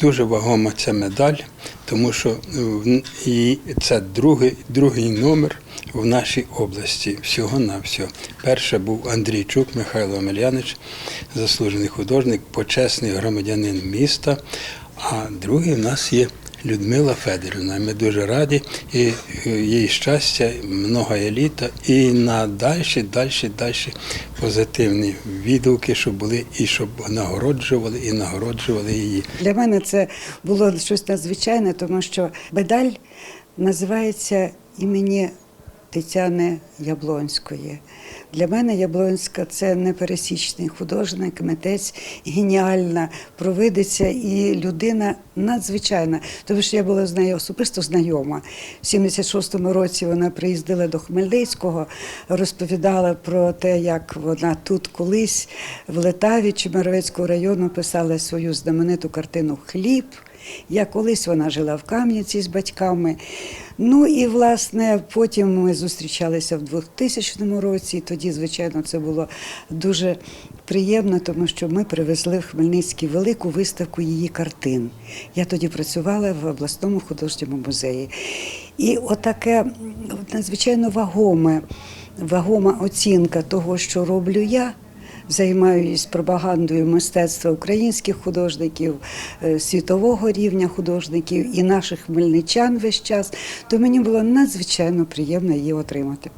Дуже вагома ця медаль, тому що в- це другий, другий номер в нашій області. Всього на всього. Перше був Андрійчук Михайло Омельянич, заслужений художник, почесний громадянин міста. А другий в нас є Людмила Федорівна. Ми дуже раді і е, їй щастя, много еліта, і на далі, далі, далі позитивні відгуки, щоб були і щоб нагороджували, і нагороджували її. Для мене це було щось надзвичайне, тому що медаль називається імені Тетяни Яблонської. Для мене Яблонська це непересічний художник, митець, геніальна провидиця і людина надзвичайна. Тому що я була з нею особисто знайома. В 76-му році вона приїздила до Хмельницького, розповідала про те, як вона тут колись в Летаві Чемеровецького району писала свою знамениту картину Хліб. Як колись вона жила в Кам'янці з батьками. Ну і власне потім ми зустрічалися в 2000 році. Тоді, звичайно, це було дуже приємно, тому що ми привезли в Хмельницький велику виставку її картин. Я тоді працювала в обласному художньому музеї. І отаке надзвичайно вагоме, вагома оцінка того, що роблю я займаюсь пропагандою мистецтва українських художників, е, світового рівня художників і наших хмельничан весь час, то мені було надзвичайно приємно її отримати.